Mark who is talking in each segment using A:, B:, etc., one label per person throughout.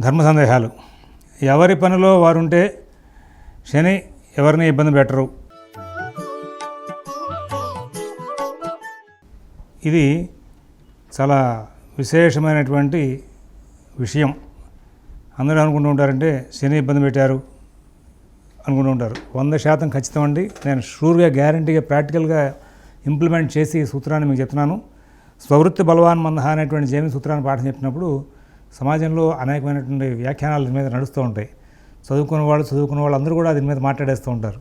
A: ధర్మ సందేహాలు. ఎవరి పనిలో వారుంటే శని ఎవరిని ఇబ్బంది పెట్టరు. ఇది చాలా విశేషమైనటువంటి విషయం. అందరూ అనుకుంటూ ఉంటారంటే శని ఇబ్బంది పెట్టారు అనుకుంటూ ఉంటారు. వంద శాతం ఖచ్చితం అండి. నేను షూర్గా గ్యారంటీగా ప్రాక్టికల్గా ఇంప్లిమెంట్ చేసి ఈ సూత్రాన్ని మీకు చెప్తున్నాను. స్వవృత్తి బలవాన్ మందహ అనేటువంటి జేమి సూత్రాన్ని పాఠం చెప్పినప్పుడు సమాజంలో అనేకమైనటువంటి వ్యాఖ్యానాలు దీని మీద నడుస్తూ ఉంటాయి. చదువుకున్న వాళ్ళు చదువుకున్న వాళ్ళు అందరూ కూడా దీని మీద మాట్లాడేస్తూ ఉంటారు.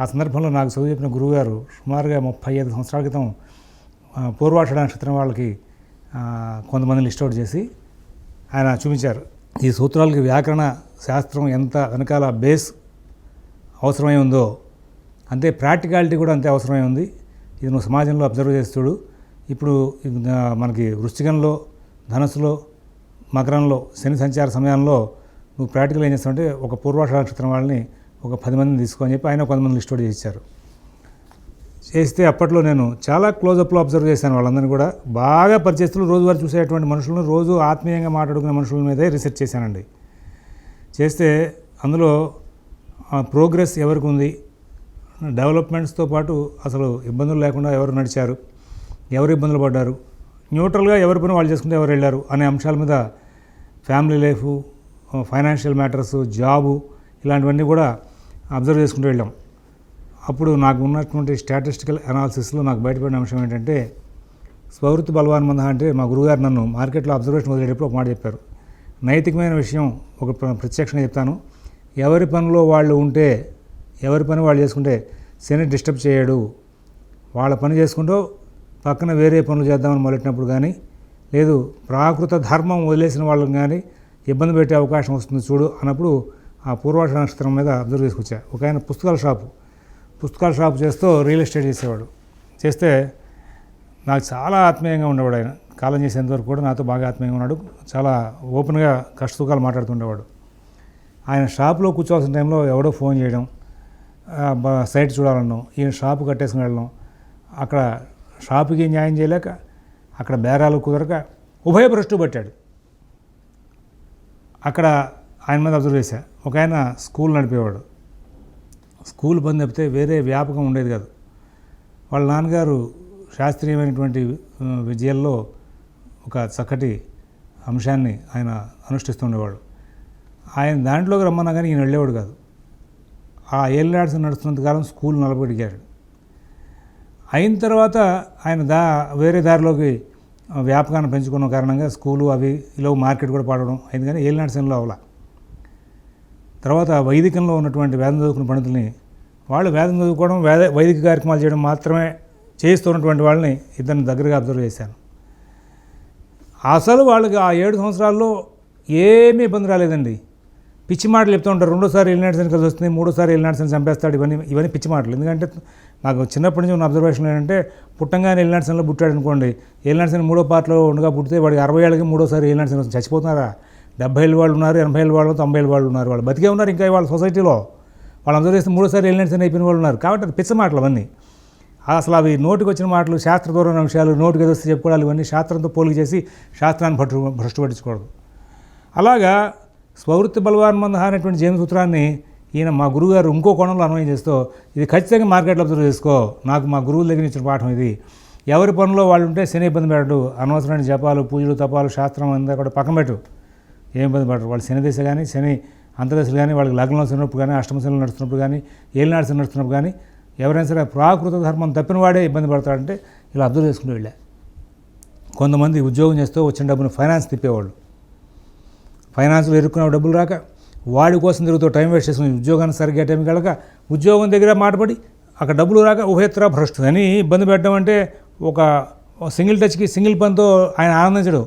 A: ఆ సందర్భంలో నాకు చదువు చెప్పిన గురువుగారు సుమారుగా ముప్పై ఐదు సంవత్సరాల క్రితం పూర్వాషాఢ నక్షత్రం వాళ్ళకి కొంతమందిని కొంతమంది లిస్ట్ అవుట్ చేసి ఆయన చూపించారు. ఈ సూత్రాలకి వ్యాకరణ శాస్త్రం ఎంత వెనకాల బేస్ అవసరమై ఉందో అంతే ప్రాక్టికాలిటీ కూడా అంతే అవసరమై ఉంది. ఇది నువ్వు సమాజంలో అబ్జర్వ్ చేస్తుడు ఇప్పుడు మనకి వృశ్చికంలో ధనస్సులో మకరంలో శని సంచార సమయంలో నువ్వు ప్రాక్టికల్ ఏం చేస్తావంటే ఒక పూర్వాష నక్షత్రం వాళ్ళని ఒక పది మందిని తీసుకొని చెప్పి ఆయన కొంతమంది లిస్ట్ కూడా చేశారు చేస్తే అప్పట్లో నేను చాలా క్లోజప్లో అబ్జర్వ్ చేశాను వాళ్ళందరినీ కూడా. బాగా పరిచయస్తులు రోజువారు చూసేటువంటి మనుషులను రోజు ఆత్మీయంగా మాట్లాడుకునే మనుషుల మీదే రీసెర్చ్ చేశానండి. చేస్తే అందులో ప్రోగ్రెస్ ఎవరికి ఉంది? డెవలప్మెంట్స్తో పాటు అసలు ఇబ్బందులు లేకుండా ఎవరు నడిచారు? ఎవరు ఇబ్బందులు పడ్డారు? న్యూట్రల్గా ఎవరి పని వాళ్ళు చేసుకుంటే ఎవరు వెళ్ళారు? అనే అంశాల మీద family life financial matters job ఇలాంటివన్నీ కూడా అబ్జర్వ్ చేసుకుంటూ వెళ్ళాం. అప్పుడు నాకు ఉన్నటువంటి స్టాటిస్టికల్ అనాలిసిస్లో నాకు బయటపడిన అంశం ఏంటంటే స్వవృత్తి బలవాన్ మంద అంటే మా గురుగారు నన్ను మార్కెట్లో అబ్జర్వేషన్ వదిలేటప్పుడు ఒక మాట చెప్పారు. నైతికమైన విషయం ఒక ప్ర- ప్రత్యక్షంగా చెప్తాను. ఎవరి పనిలో వాళ్ళు ఉంటే ఎవరి పని వాళ్ళు చేసుకుంటే శని డిస్టర్బ్ చేయడు. వాళ్ళ పని చేసుకుంటూ పక్కన వేరే పనులు చేద్దామని మొదలెట్టినప్పుడు కానీ లేదు ప్రాకృత ధర్మం వదిలేసిన వాళ్ళని కానీ ఇబ్బంది పెట్టే అవకాశం వస్తుంది చూడు అన్నప్పుడు ఆ పూర్వాష నక్షత్రం మీద అబ్జర్వ్ చేసుకొచ్చా. ఒక ఆయన పుస్తకాల షాపు. పుస్తకాల షాప్ చేస్తూ రియల్ ఎస్టేట్ చేసేవాడు. చేస్తే నాకు చాలా ఆత్మీయంగా ఉండేవాడు ఆయన. కాలం చేసేంతవరకు కూడా నాతో బాగా ఆత్మీయంగా ఉన్నాడు. చాలా ఓపెన్గా కష్టసుఖాలు మాట్లాడుతుండేవాడు. ఆయన షాప్లో కూర్చోవాల్సిన టైంలో ఎవడో ఫోన్ చేయడం సైట్ చూడాలన్నాం ఈయన షాపు కట్టేసుకుని వెళ్ళడం అక్కడ షాపుకి న్యాయం చేయలేక అక్కడ బేరాలు కుదరక ఉభయభ్రష్టు పట్టాడు. అక్కడ ఆయన మీద అబ్జర్వ్ చేశా. ఒక ఆయన స్కూల్ నడిపేవాడు. స్కూల్ బంద్ తప్పితే వేరే వ్యాపకం ఉండేది కాదు. వాళ్ళ నాన్నగారు శాస్త్రీయమైనటువంటి విజయాల్లో విద్యల్లో ఒక చక్కటి అంశాన్ని ఆయన అనుష్ఠిస్తుండేవాడు ఆయన దాంట్లోకి రమ్మన్నా కానీ ఈయన వెళ్ళేవాడు కాదు. ఆ ఏళ్ళాడ్స్ నడుస్తున్నంతకాలం స్కూల్ నలబడిగాడు అయిన తర్వాత ఆయన దా వేరే దారిలోకి వ్యాపకాన్ని పెంచుకున్న కారణంగా స్కూలు అవి ఇలా మార్కెట్ కూడా పాడడం అయింది కానీ ఏలినాడ్సన్లో అవలా. తర్వాత వైదికంలో ఉన్నటువంటి వేదం చదువుకున్న పండితుల్ని వాళ్ళు వేదం చదువుకోవడం వేద వైదిక కార్యక్రమాలు చేయడం మాత్రమే చేస్తున్నటువంటి వాళ్ళని ఇద్దరిని దగ్గరగా అబ్జర్వ్ చేశాను. అసలు వాళ్ళకి ఆ ఏడు సంవత్సరాల్లో ఏమీ ఇబ్బంది రాలేదండి. పిచ్చి మాటలు చెప్తూ ఉంటారు. రెండోసారి ఎలినాడ్సన్ కలిసి వస్తుంది మూడోసారి ఎలినాడ్సన్ చంపేస్తాడు. ఇవన్నీ ఇవన్నీ పిచ్చి మాటలు. ఎందుకంటే నాకు చిన్నప్పటి నుంచి ఉన్న అబ్జర్వేషన్ ఏంటంటే పుట్టంగానే ఎలినాడ్సన్లో పుట్టాడు అనుకోండి. ఎలినాడ్సన్ మూడో పార్ట్లో ఉండగా పుట్టితే వాడికి అరవై ఏళ్ళకి మూడోసారి ఎలినాడ్సన్ వస్తుంది. చచ్చిపోతున్నారా? డెబ్బై ఏళ్ళ వాళ్ళు ఉన్నారు ఎనభై ఏళ్ళ వాళ్ళు తొంభై ఏళ్ళ వాళ్ళు ఉన్నారు. వాళ్ళు బతికే ఉన్నారు ఇంకా వాళ్ళ సొసైటీలో. వాళ్ళు అందరూ చేస్తే మూడోసారి ఎలినాడ్సన్ అయిపోయిన వాళ్ళు ఉన్నారు. కాబట్టి అది పిచ్చ మాటలు అవన్నీ. అసలు అవి నోటికి వచ్చిన మాటలు శాస్త్రదూరమైన విషయాలు నోటికి ఎదుస్తే చెప్పుకోవాలి ఇవన్నీ శాస్త్రంతో పోలిక చేసి శాస్త్రాన్ని భ్రష్టు భ్రష్టు పట్టించకూడదు. అలాగా స్వవృత్తి బలవాన్మందహ అనేటువంటి జైన సూత్రాన్ని ఈయన మా గురువుగారు ఇంకో కోణంలో అన్వయం చేస్తూ ఇది ఖచ్చితంగా మార్కెట్లో అబ్జర్వ్ చేసుకో నాకు మా గురువుల దగ్గర ఇచ్చిన పాఠం ఇది. ఎవరి పనులు వాళ్ళు ఉంటే శని ఇబ్బంది పెట్టడు అనవసరమైన జపాలు పూజలు తపాలు శాస్త్రం అంతా కూడా పక్కన పెట్టు. ఏం ఇబ్బంది పడరు. వాళ్ళు శని దశ కానీ శని అంతదశలు కానీ వాళ్ళకి లగ్నంలో చిన్నప్పుడు కానీ అష్టమశలు నడుస్తున్నప్పుడు కానీ ఏలినాడు నడుస్తున్నప్పుడు కానీ ఎవరైనా సరే ప్రాకృత ధర్మం తప్పిన వాడే ఇబ్బంది పడతాడంటే ఇలా అబ్జర్వ్ చేసుకుంటూ వెళ్ళా. కొంతమంది ఉద్యోగం చేస్తూ వచ్చిన డబ్బును ఫైనాన్స్ తిప్పేవాళ్ళు. ఫైనాన్స్లో ఇరుక్కున్న డబ్బులు రాక వాడి కోసం తిరుగుతూ టైం వేస్ట్ చేసుకుని ఉద్యోగాన్ని సరిగ్గా టైంకి కలక ఉద్యోగం దగ్గర మాటపడి అక్కడ డబ్బులు రాక ఉభయత్ర భ్రష్టు అని ఇబ్బంది పెట్టడం అంటే ఒక సింగిల్ టచ్కి సింగిల్ పనితో ఆయన ఆనందించడు.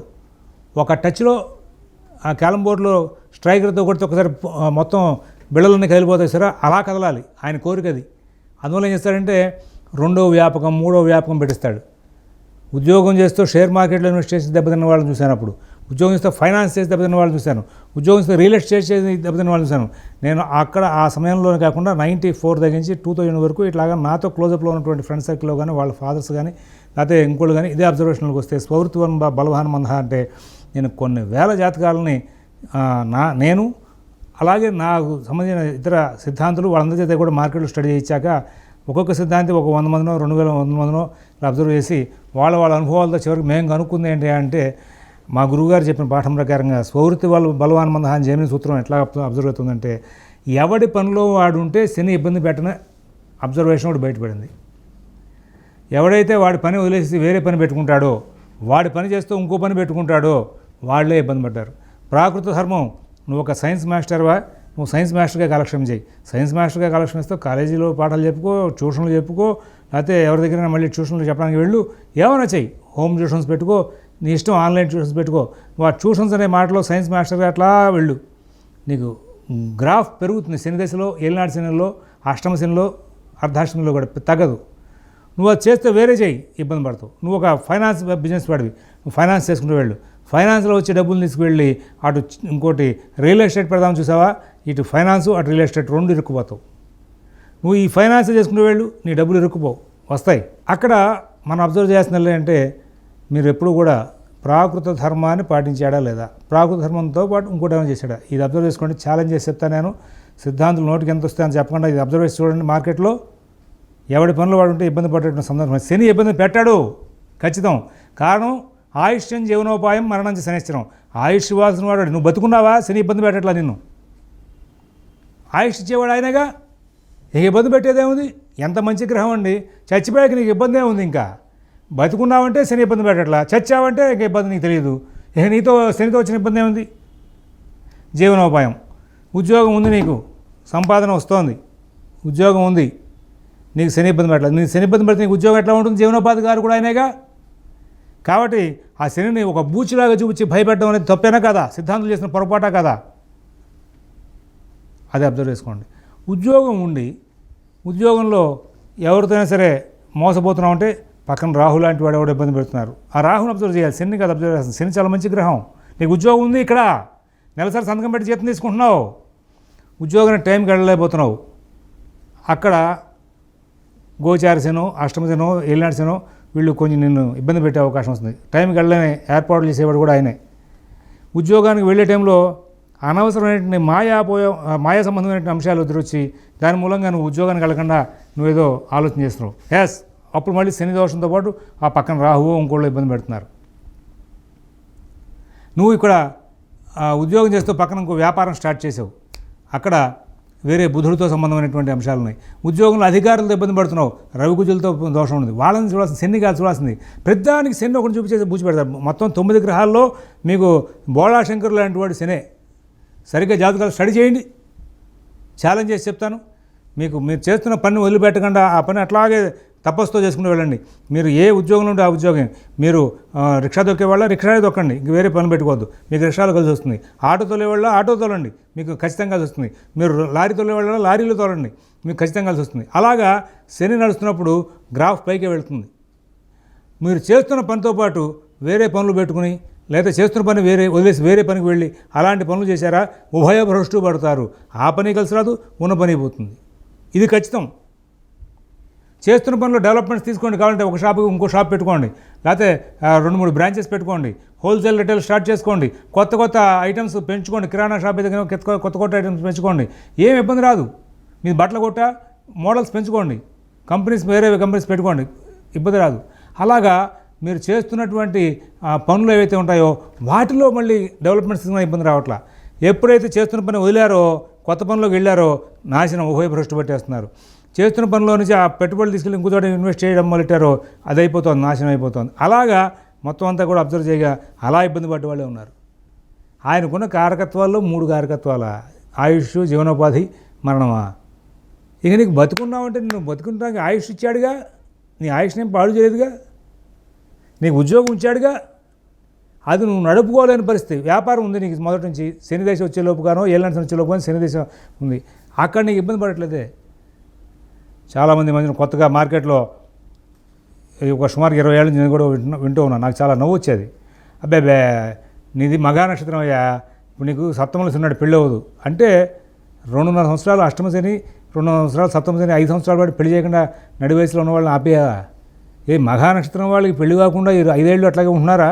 A: ఒక టచ్లో ఆ క్యాలం బోర్డులో స్ట్రైకర్తో కొడితే ఒకసారి మొత్తం బిళ్ళలన్నీ కదిలిపోతాయి సరే అలా కదలాలి ఆయన కోరిక అది. అందువల్ల ఏం చేస్తాడంటే రెండో వ్యాపకం మూడో వ్యాపకం పెట్టిస్తాడు. ఉద్యోగం చేస్తూ షేర్ మార్కెట్లో ఇన్వెస్ట్ చేసి దెబ్బతిన్న వాళ్ళని చూశాను అప్పుడు. ఉద్యోగంతో ఫైనాన్స్ చేసి దెబ్బతిన్న వాళ్ళు చూశాను. ఉద్యోగం రియల్ ఎస్టేట్ చేసి దెబ్బతిన్న వాళ్ళు చూశాను. నేను అక్కడ ఆ సమయంలోనే కాకుండా నైంటీ ఫోర్ దగ్గర నుంచి టూ థౌజండ్ వరకు ఇట్లాగా నాతో క్లోజప్లో ఉన్నటువంటి ఫ్రెండ్ సర్కిల్లో కానీ వాళ్ళ ఫాదర్స్ కానీ లేకపోతే ఇంకోళ్ళు కానీ ఇదే అబ్జర్వేషన్లకు వస్తే స్వవృత్తి బలవాన్ మంద అంటే నేను కొన్ని వేల జాతకాలని నా నేను అలాగే నాకు సంబంధించిన ఇతర సిద్ధాంతులు వాళ్ళందరి చేత కూడా మార్కెట్లో స్టడీ చేయించాక ఒక్కొక్క సిద్ధాంతి ఒక వంద మందినో రెండు వేల వంద మందినో అబ్జర్వ్ చేసి వాళ్ళ వాళ్ళ అనుభవాలతో చివరికి మేము కనుక్కుంది ఏంటి అంటే మా గురువుగారు చెప్పిన పాఠం ప్రకారంగా స్వవృత్తి వాళ్ళు బలవాన్ మంద అని సూత్రం ఎట్లా అబ్జర్వ్ అవుతుందంటే ఎవడి పనిలో వాడు ఉంటే శని ఇబ్బంది పెట్టిన అబ్జర్వేషన్ కూడా బయటపడింది. ఎవడైతే వాడి పని వదిలేసి వేరే పని పెట్టుకుంటాడో వాడి పని చేస్తూ ఇంకో పని పెట్టుకుంటాడో వాళ్ళే ఇబ్బంది పడ్డారు. ప్రాకృత ధర్మం నువ్వు ఒక సైన్స్ మాస్టర్వా నువ్వు సైన్స్ మాస్టర్గా కాలక్షేపం చేయి. సైన్స్ మాస్టర్గా కాలక్షేపం ఇస్తే కాలేజీలో పాఠాలు చెప్పుకో ట్యూషన్లు చెప్పుకో లేకపోతే ఎవరి దగ్గర మళ్ళీ ట్యూషన్లు చెప్పడానికి వెళ్ళు ఏమైనా చెయ్యి. హోమ్ ట్యూషన్స్ పెట్టుకో నీ ఇష్టం ఆన్లైన్ ట్యూషన్స్ పెట్టుకో. వా ట్యూషన్స్ అనే మాటలో సైన్స్ మాస్టర్గా అట్లా వెళ్ళు. నీకు గ్రాఫ్ పెరుగుతుంది. శని దశలో ఏలినాడు శనిలో అష్టమ శనిలో అర్ధాష్టమిలో కూడా తగ్గదు. నువ్వు అది చేస్తే వేరే చేయి ఇబ్బంది పడతావు. నువ్వు ఒక ఫైనాన్స్ బిజినెస్ వాడివి. ఫైనాన్స్ చేసుకుంటూ వెళ్ళు. ఫైనాన్స్లో వచ్చే డబ్బులు తీసుకువెళ్ళి అటు ఇంకోటి రియల్ ఎస్టేట్ పెడదామని చూసావా? ఇటు ఫైనాన్స్ అటు రియల్ ఎస్టేట్ రెండు ఇరుక్కుపోతావు. నువ్వు ఈ ఫైనాన్స్ చేసుకుంటూ వెళ్ళు. నీ డబ్బులు ఇరుక్కుపోవు. వస్తాయి. అక్కడ మనం అబ్జర్వ్ చేస్తున్న అంటే మీరు ఎప్పుడు కూడా ప్రాకృత ధర్మాన్ని పాటించాడా లేదా? ప్రాకృత ధర్మంతో పాటు ఇంకోటి ఏమైనా చేశాడా? ఇది అబ్జర్వ్ చేసుకోండి ఛాలెంజ్ చేసి చెప్తాను నేను. సిద్ధాంతులు నోటికి ఎంత వస్తాయని చెప్పకుండా ఇది అబ్జర్వ్ చేసి చూడండి మార్కెట్లో. ఎవడి పనులు వాడు ఉంటే ఇబ్బంది పడేటువంటి సందర్భం శని ఇబ్బంది పెట్టాడు. ఖచ్చితం. కారణం ఆయుష్యం జీవనోపాయం మరణం శనిశ్చరం. ఆయుష్ వాసిన వాడు. నువ్వు బతుకున్నావా? శని ఇబ్బంది పెట్టట్లా నిన్ను? ఆయుష్ ఇచ్చేవాడు ఆయనగా? నీకు ఇబ్బంది పెట్టేదేముంది? ఎంత మంచి గ్రహం అండి. చచ్చిపోయాక నీకు ఇబ్బంది ఏముంది ఇంకా? బతుకున్నావంటే శని ఇబ్బంది పెట్టట్లా. చచ్చావంటే ఇంకా ఇబ్బంది నీకు తెలియదు. ఇక నీతో శనితో వచ్చిన ఇబ్బంది ఏముంది? జీవనోపాయం. ఉద్యోగం ఉంది నీకు. సంపాదన వస్తోంది. ఉద్యోగం ఉంది. నీకు శని ఇబ్బంది పెట్టలేదు నీకు శని ఇబ్బంది పెడితే నీకు ఉద్యోగం ఎట్లా ఉంటుంది? జీవనోపాధి గారు కూడా ఆయనేగా? కాబట్టి ఆ శనిని ఒక బూచిలాగా చూపించి భయపెట్టడం అనేది తప్పేనా కదా? సిద్ధాంతం చేసిన పొరపాట కదా? అది అబ్జర్వ్ చేసుకోండి. ఉద్యోగం ఉండి ఉద్యోగంలో ఎవరితోనైనా సరే మోసపోతున్నామంటే పక్కన రాహు లాంటి వాడు ఎవడో ఇబ్బంది పెడుతున్నారు. ఆ రాహుని అబ్జర్వ్ చేయాలి. శని కాదు అబ్జర్వ్ చేస్తాను శని చాలా మంచి గ్రహం. నీకు ఉద్యోగం ఉంది ఇక్కడ. నెలసరి సంతకం పెట్టి జీతం తీసుకుంటున్నావు. ఉద్యోగానికి టైంకి వెళ్ళలేకపోతున్నావు అక్కడ గోచారసేనో అష్టమసేనో ఏలినాడుసేనో వీళ్ళు కొంచెం నిన్ను ఇబ్బంది పెట్టే అవకాశం వస్తుంది. టైంకి వెళ్ళని ఏర్పాట్లు చేసేవాడు కూడా ఆయనే. ఉద్యోగానికి వెళ్ళే టైంలో అనవసరమైన మాయా పోయే మాయా సంబంధమైన అంశాలు ఎదురొచ్చి దాని మూలంగా నువ్వు ఉద్యోగానికి వెళ్ళకుండా నువ్వేదో ఆలోచన చేస్తున్నావు. ఎస్ అప్పుడు మళ్ళీ శని దోషంతో పాటు ఆ పక్కన రాహువో ఇంకోళ్ళు ఇబ్బంది పెడుతున్నారు. నువ్వు ఇక్కడ ఉద్యోగం చేస్తూ పక్కన ఇంకో వ్యాపారం స్టార్ట్ చేసావు. అక్కడ వేరే బుధుడితో సంబంధమైనటువంటి అంశాలు ఉన్నాయి. ఉద్యోగంలో అధికారులతో ఇబ్బంది పడుతున్నావు. రవికుజులతో దోషం ఉంది. వాళ్ళని చూడాల్సింది శని కాదు చూడాల్సింది. ప్రతిదానికి శని ఒకటి చూపించేసి బూచి పెడతారు. మొత్తం తొమ్మిది గ్రహాల్లో మీకు బోళాశంకర్ లాంటి వాడు శనే. సరిగ్గా జాతకాలు స్టడీ చేయండి. ఛాలెంజ్ చేసి చెప్తాను. మీకు మీరు చేస్తున్న పని వదిలిపెట్టకుండా ఆ పని అట్లాగే తపస్సుతో చేసుకుని వెళ్ళండి. మీరు ఏ ఉద్యోగం ఉంటే ఆ ఉద్యోగం మీరు రిక్షా దొక్కే వాళ్ళ రిక్షా దొక్కండి. ఇంక వేరే పని పెట్టుకోవద్దు. మీకు రిక్షాలు కలిసి వస్తుంది. ఆటో తోలే వాళ్ళ ఆటో తోలండి. మీకు ఖచ్చితంగా కలిసి వస్తుంది. మీరు లారీ తోలే వాళ్ళ లారీలో తోలండి. మీకు ఖచ్చితంగా కలిసి వస్తుంది. అలాగా శని నడుస్తున్నప్పుడు గ్రాఫ్ పైకి వెళ్తుంది. మీరు చేస్తున్న పనితో పాటు వేరే పనులు పెట్టుకుని లేదా చేస్తున్న పని వేరే వదిలేసి వేరే పనికి వెళ్ళి అలాంటి పనులు చేశారా? ఉభయ భ్రష్టు పడతారు. ఆ పని కలిసి రాదు ఉన్న పని పోతుంది ఇది ఖచ్చితం. చేస్తున్న పనులు డెవలప్మెంట్స్ తీసుకోండి కావాలంటే ఒక షాప్ ఇంకో షాప్ పెట్టుకోండి. లేకపోతే రెండు మూడు బ్రాంచెస్ పెట్టుకోండి. హోల్సేల్ రిటైల్ స్టార్ట్ చేసుకోండి. కొత్త కొత్త ఐటమ్స్ పెంచుకోండి. కిరాణా షాప్ దగ్గర కొత్త కొత్త కొత్త ఐటమ్స్ పెంచుకోండి. ఏం ఇబ్బంది రాదు. మీ బట్టల కొట్ట మోడల్స్ పెంచుకోండి. కంపెనీస్ వేరే కంపెనీస్ పెట్టుకోండి. ఇబ్బంది రాదు. అలాగా మీరు చేస్తున్నటువంటి పనులు ఏవైతే ఉంటాయో వాటిలో మళ్ళీ డెవలప్మెంట్స్ ఇబ్బంది రావట్లా. ఎప్పుడైతే చేస్తున్న పని వదిలారో కొత్త పనిలోకి వెళ్ళారో నాశనం ఉభయ భ్రష్టు పట్టేస్తున్నారు. చేస్తున్న పనిలో నుంచి ఆ పెట్టుబడులు తీసుకెళ్ళి ఇంకో చోట ఇన్వెస్ట్ చేయడం మొదలెట్టారో అది అయిపోతుంది నాశనం అయిపోతుంది. అలాగా మొత్తం అంతా కూడా అబ్జర్వ్ చేయగా అలా ఇబ్బంది పడ్డ వాళ్ళే ఉన్నారు. ఆయనకున్న కారకత్వాల్లో మూడు కారకత్వాల? ఆయుష్ జీవనోపాధి మరణమా? ఇక నీకు బతుకున్నావంటే నువ్వు బతుకుంటానికి ఆయుష్ ఇచ్చాడుగా? నీ ఆయుష్ని పాడు చేయలేదుగా? నీకు ఉద్యోగం ఇచ్చాడుగా అది నువ్వు నడుపుకోలేని పరిస్థితి. వ్యాపారం ఉంది నీకు మొదటి నుంచి. శనిదేశం వచ్చేలోపుగానో వచ్చే లోపుగానో ఏళ్ళంటి వచ్చే ఉంది. అక్కడ నీకు ఇబ్బంది పడట్లేదే. చాలామంది మధ్యన కొత్తగా మార్కెట్లో ఒక సుమారు ఇరవై ఏళ్ళ నుంచి నేను కూడా వింటూ వింటూ ఉన్నాను నాకు చాలా నవ్వు వచ్చేది. అబ్బే బే నీది మగా నక్షత్రం అయ్యా. ఇప్పుడు నీకు సప్తమలు ఉన్నాడు పెళ్ళి అవ్వదు. అంటే రెండున్నర సంవత్సరాలు అష్టమ శని రెండున్నర సంవత్సరాలు సప్తమ శని ఐదు సంవత్సరాల పాటు పెళ్ళి చేయకుండా నడి వయసులో ఉన్న వాళ్ళని ఆపేయా ఏ మఘా నక్షత్రం వాళ్ళకి పెళ్ళి కాకుండా ఐదేళ్ళు అట్లాగే ఉంటున్నారా?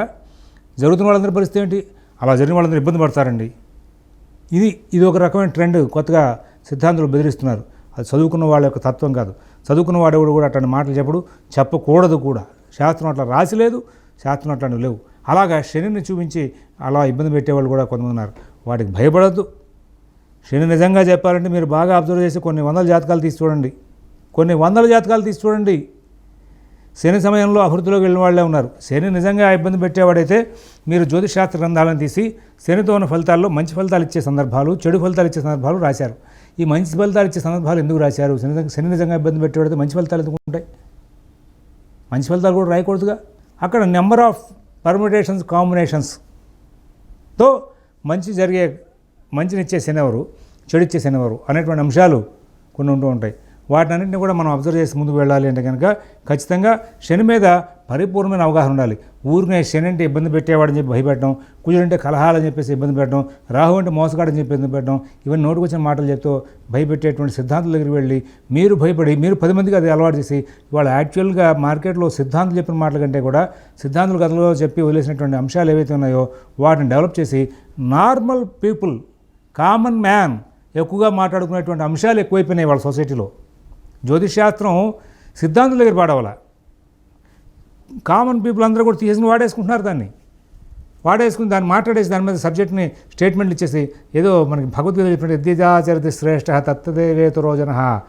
A: జరుగుతున్న వాళ్ళందరి పరిస్థితి ఏంటి? అలా జరిగిన వాళ్ళందరూ ఇబ్బంది పడతారండి. ఇది ఇది ఒక రకమైన ట్రెండ్ కొత్తగా సిద్ధాంతులు బెదిరిస్తున్నారు. అది చదువుకున్న వాళ్ళ యొక్క తత్వం కాదు. చదువుకున్న వాడేవాడు కూడా అట్లాంటి మాటలు చెప్పడు చెప్పకూడదు కూడా. శాస్త్రం అట్లా రాసి లేదు శాస్త్రం అట్లాంటివి లేవు. అలాగా శనిని చూపించి అలా ఇబ్బంది పెట్టేవాళ్ళు కూడా కొంతమంది ఉన్నారు. వాటికి భయపడద్దు. శని నిజంగా చెప్పాలంటే మీరు బాగా అబ్జర్వ్ చేసి కొన్ని వందల జాతకాలు తీసి చూడండి. కొన్ని వందల జాతకాలు తీసి చూడండి. శని సమయంలో అభివృద్ధిలోకి వెళ్ళిన వాళ్ళే ఉన్నారు. శని నిజంగా ఇబ్బంది పెట్టేవాడైతే మీరు జ్యోతిషాస్త్ర గ్రంథాలను తీసి శనితో ఉన్న ఫలితాల్లో మంచి ఫలితాలు ఇచ్చే సందర్భాలు చెడు ఫలితాలు ఇచ్చే సందర్భాలు రాశారు. ఈ మంచి ఫలితాలు ఇచ్చే సందర్భాలు ఎందుకు రాశారు? శని నిజంగా- శని నిజంగా ఇబ్బంది పెట్టేవాడితే మంచి ఫలితాలు ఎందుకు ఉంటాయి? మంచి ఫలితాలు కూడా రాయకూడదుగా? అక్కడ నెంబర్ ఆఫ్ పర్మిటేషన్స్ కాంబినేషన్స్తో మంచి జరిగే మంచినిచ్చే శనివారు చెడిచ్చే శనివారు అనేటువంటి అంశాలు కొన్ని ఉంటూ ఉంటాయి. వాటినన్నింటినీ కూడా మనం అబ్జర్వ్ చేసి ముందుకు వెళ్ళాలి అంటే కనుక ఖచ్చితంగా శని మీద పరిపూర్ణమైన అవగాహన ఉండాలి. ఊరికే శని అంటే ఇబ్బంది పెట్టేవాడని చెప్పి భయపెట్టడం కుజుడంటే కలహాలని చెప్పేసి ఇబ్బంది పెట్టడం రాహు అంటే మోసగాడని చెప్పి ఇబ్బంది పెట్టడం ఇవన్నీ నోటుకొచ్చిన మాటలు చెప్తూ భయపెట్టేటువంటి సిద్ధాంతుల దగ్గరికి వెళ్ళి మీరు భయపడి మీరు పది మందికి అది అలవాటు చేసి వాళ్ళు యాక్చువల్గా మార్కెట్లో సిద్ధాంతులు చెప్పిన మాటల కంటే కూడా సిద్ధాంతుల కథలో చెప్పి వదిలేసినటువంటి అంశాలు ఏవైతే ఉన్నాయో వాటిని డెవలప్ చేసి నార్మల్ పీపుల్ కామన్ మ్యాన్ ఎక్కువగా మాట్లాడుకునేటువంటి అంశాలు ఎక్కువైపోయినాయి వాళ్ళ సొసైటీలో. జ్యోతిష్ శాస్త్రం సిద్ధాంతుల దగ్గర పాడవాల. కామన్ పీపుల్ అందరూ కూడా తీసేసుకుని వాడేసుకుంటున్నారు దాన్ని. వాడేసుకుని దాన్ని మాట్లాడేసి దాని మీద సబ్జెక్ట్ని స్టేట్మెంట్లు ఇచ్చేసి ఏదో మనకి భగవద్గీత చెప్పినట్టు ద్విజాచరిత శ్రేష్ఠ తత్తదేవేత రోజన.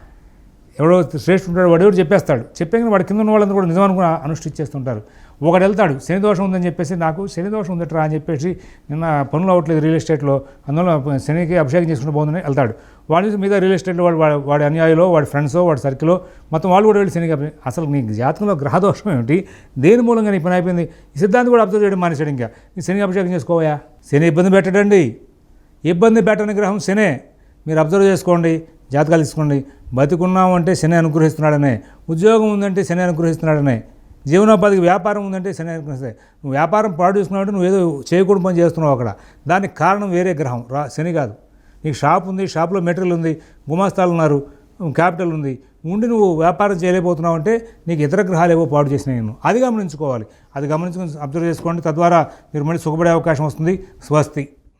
A: ఎవడో శ్రేష్ఠ ఉంటాడు వాడు ఎవడు చెప్పేస్తాడు. చెప్పాక వాడి కింద ఉన్న వాళ్ళందరూ కూడా నిజం అనుకుని అనుష్ఠించేస్తుంటారు. ఒకడు వెళ్తాడు శని దోషం ఉందని చెప్పేసి నాకు శని దోషం ఉందట్రా అని చెప్పేసి నిన్న పనులు అవ్వట్లేదు రియల్ ఎస్టేట్లో. అందువల్ల శనికి అభిషేకం చేసుకుంటూ పోతుందని వెళ్తాడు. వాడి మీద రియల్ ఎస్టేట్లో వాడు వాడి వాడి వాడి ఫ్రెండ్స్ వాడి సర్కిల్లో మొత్తం వాళ్ళు కూడా వెళ్ళి శనికి అసలు నీ జాతకంలో గ్రహదోషం ఏమిటి? దేని మూలంగా నీ పని అయిపోయింది? ఈ సిద్ధాంతం కూడా అబ్జర్వ్ చేయడం మానేశాడు ఇంకా. నీ శనికి అభిషేకం చేసుకోవయా? శని ఇబ్బంది పెట్టడండి. ఇబ్బంది పెట్టని గ్రహం శనే. మీరు అబ్జర్వ్ చేసుకోండి జాతకాలు తీసుకోండి. బతికున్నాము అంటే శని అనుగ్రహిస్తున్నాడనే. ఉద్యోగం ఉందంటే శని అనుగ్రహిస్తున్నాడనే. జీవనోపాధికి వ్యాపారం ఉందంటే శని నువ్వు వ్యాపారం పాడు చేసుకున్నావు నువ్వు ఏదో చేయకూడదు పని చేస్తున్నావు అక్కడ. దానికి కారణం వేరే గ్రహం. రా శని కాదు. నీకు షాప్ ఉంది షాప్లో మెటీరియల్ ఉంది గుమాస్తాలు ఉన్నారు క్యాపిటల్ ఉంది. ఉండి నువ్వు వ్యాపారం చేయలేకపోతున్నావు అంటే నీకు ఇతర గ్రహాలు ఏవో పాడు చేసినాయి నేను. అది గమనించుకోవాలి. అది గమనించుకొని అబ్జర్వ్ చేసుకోండి. తద్వారా మీరు మళ్ళీ సుఖపడే అవకాశం వస్తుంది. స్వస్తి.